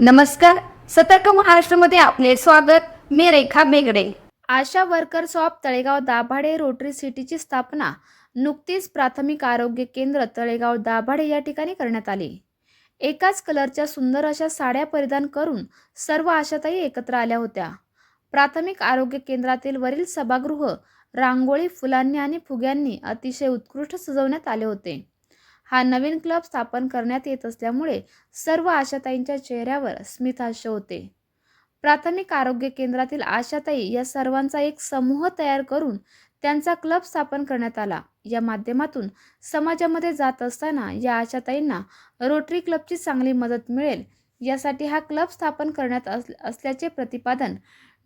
नमस्कार सतर्क महाराष्ट्रामध्ये आपले स्वागत. मी Rekha Begade. Asha workers of Talegaon Dabhade rotary सिटीची स्थापना. नुकतीच प्राथमिक आरोग्य केंद्र तळेगाव दाभाडे या ठिकाणी करण्यात आली. एकाच कलरच्या सुंदर अशा साड्या परिधान करून सर्व आशाताई एकत्र आल्या होत्या. प्राथमिक आरोग्य केंद्रातील वरील सभागृह रांगोळी फुलांनी आणि फुग्यांनी अतिशय उत्कृष्ट सजवण्यात आले होते. हा नवीन क्लब स्थापन करण्यात येत असल्यामुळे सर्व आशाताईंच्या चेहऱ्यावर स्मिताश होते. प्राथमिक आरोग्य केंद्रातील आशाताई या सर्वांचा एक समूह तयार करून त्यांचा क्लब स्थापन करण्यात आला. या माध्यमातून समाजामध्ये जात असताना या आशाताईंना रोटरी क्लबची चांगली मदत मिळेल यासाठी हा क्लब स्थापन करण्यात अस असल्याचे प्रतिपादन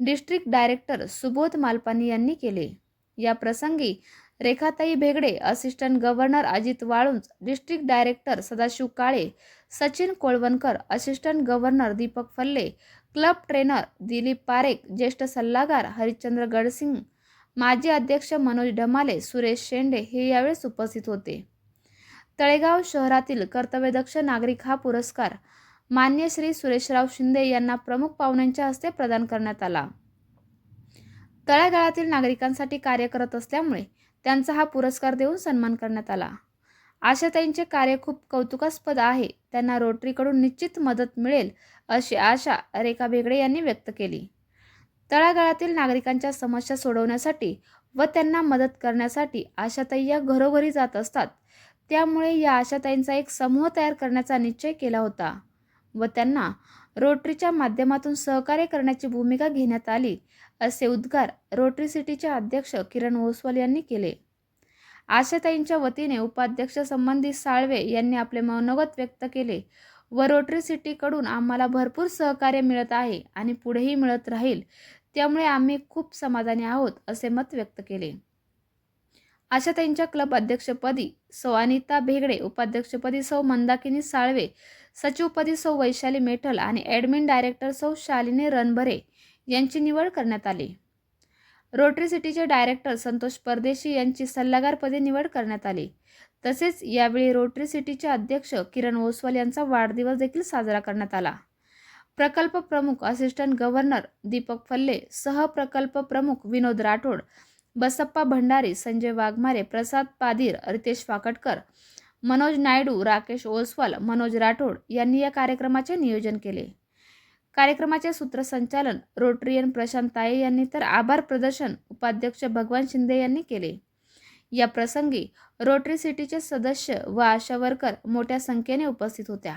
डिस्ट्रिक्ट डायरेक्टर सुबोध मालपानी यांनी केले. या प्रसंगी Rekhatai Bhegade assistant governor Ajit Walunj district director Sadashiv Kale Sachin Kolwankar assistant governor Deepak Phalle club trainer Dilip Parekh ज्येष्ठ सल्लागार हरिश्चंद्र गडसिंग माजी अध्यक्ष मनोज ढमाले सुरेश शेंडे हे यावेळेस उपस्थित होते. तळेगाव शहरातील कर्तव्यदक्ष नागरिक हा पुरस्कार मान्य श्री सुरेशराव शिंदे यांना प्रमुख पाहुण्यांच्या हस्ते प्रदान करण्यात आला. तळागाळातील नागरिकांसाठी कार्य करत असल्यामुळे त्यांचा हा पुरस्कार देऊन सन्मान करण्यात आला. आशाताईंचे कार्य खूप कौतुकास्पद आहे. त्यांना रोटरीकडून निश्चित मदत मिळेल अशी आशा रेखा बेगडे यांनी व्यक्त केली. तळागाळातील नागरिकांच्या समस्या सोडवण्यासाठी व त्यांना मदत करण्यासाठी आशाताई या घरोघरी जात असतात. त्यामुळे या आशाताईंचा एक समूह तयार करण्याचा निश्चय केला होता व त्यांना रोटरीच्या माध्यमातून सहकार्य करण्याची भूमिका घेण्यात आली असे उद्गार रोटरी सिटीचे अध्यक्ष किरण ओसवाल यांनी केले. आशाताईंच्या वतीने उपाध्यक्ष संबंधित साळवे यांनी आपले मनोगत व्यक्त केले व रोटरी सिटीकडून आम्हाला भरपूर सहकार्य मिळत आहे आणि पुढेही मिळत राहील त्यामुळे आम्ही खूप समाधानी आहोत असे मत व्यक्त केले. आशाताईंच्या क्लब अध्यक्षपदी सौ अनिता भेगडे उपाध्यक्षपदी सौ मंदाकिनी साळवे सचिवपदी सौ वैशाली मेठल आणि ॲडमिन डायरेक्टर सौ शालिनी रणभरे यांची निवड करण्यात आली. रोटरी सिटीचे डायरेक्टर संतोष परदेशी यांची सल्लागारपदी निवड करण्यात आली. तसेच यावेळी रोटरी सिटीचे अध्यक्ष किरण ओसवाल यांचा वाढदिवस देखील साजरा करण्यात आला. प्रकल्प प्रमुख असिस्टंट गव्हर्नर दीपक फल्ले सहप्रकल्प प्रमुख विनोद राठोड बसप्पा भंडारी संजय वाघमारे प्रसाद पाधीर रितेश फाकटकर मनोज नायडू राकेश ओसवाल मनोज राठोड यांनी या कार्यक्रमाचे नियोजन केले. कार्यक्रमाचे सूत्रसंचालन रोटरियन प्रशांत ताये यांनी तर आभार प्रदर्शन उपाध्यक्ष भगवान शिंदे यांनी केले. या प्रसंगी रोटरी सिटीचे सदस्य व आशा वर्कर मोठ्या संख्येने उपस्थित होत्या.